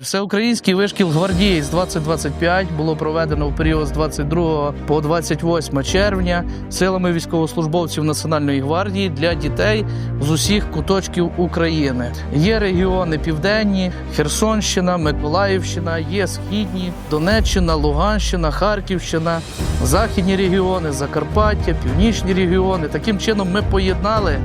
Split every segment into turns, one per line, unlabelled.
Всеукраїнський вишкіл гвардієць 2025 було проведено в період з 22 по 28 червня силами військовослужбовців Національної гвардії для дітей з усіх куточків України. Є регіони південні, Херсонщина, Миколаївщина, є східні, Донеччина, Луганщина, Харківщина, західні регіони, Закарпаття, північні регіони. Таким чином ми поєднали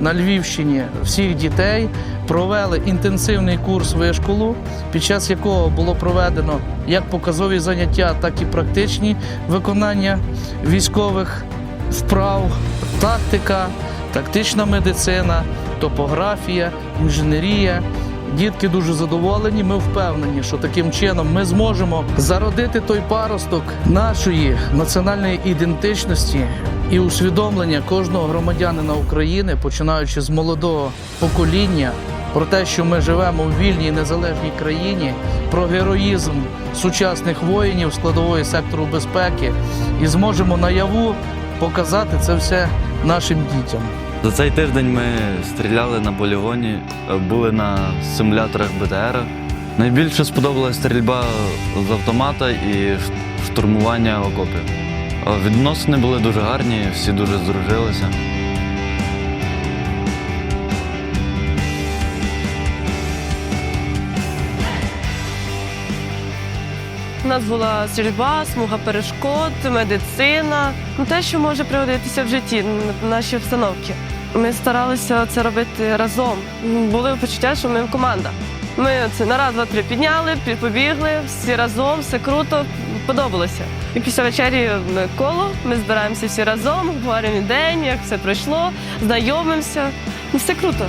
на Львівщині всіх дітей, провели інтенсивний курс вишколу, під час якого було проведено як показові заняття, так і практичні виконання військових вправ, тактика, тактична медицина, топографія, інженерія. Дітки дуже задоволені. Ми впевнені, що таким чином ми зможемо зародити той паросток нашої національної ідентичності і усвідомлення кожного громадянина України, починаючи з молодого покоління, про те, що ми живемо в вільній незалежній країні, про героїзм сучасних воїнів складової сектору безпеки, і зможемо наяву показати це все нашим дітям.
За цей тиждень ми стріляли на полігоні, були на симуляторах БТР. Найбільше сподобалася стрільба з автомата і штурмування окопів. Відносини були дуже гарні, всі дуже здружилися.
У нас була стрільба, смуга перешкод, медицина, ну те, що може пригодитися в житті, наші обстановки. Ми старалися це робити разом. Були почуття, що ми команда. Ми це на раз, два, три підняли, пі- побігли, всі разом, все круто, подобалося. І після вечері коло, ми збираємося всі разом, говоримо день, як все пройшло, знайомимося. Ну, все круто.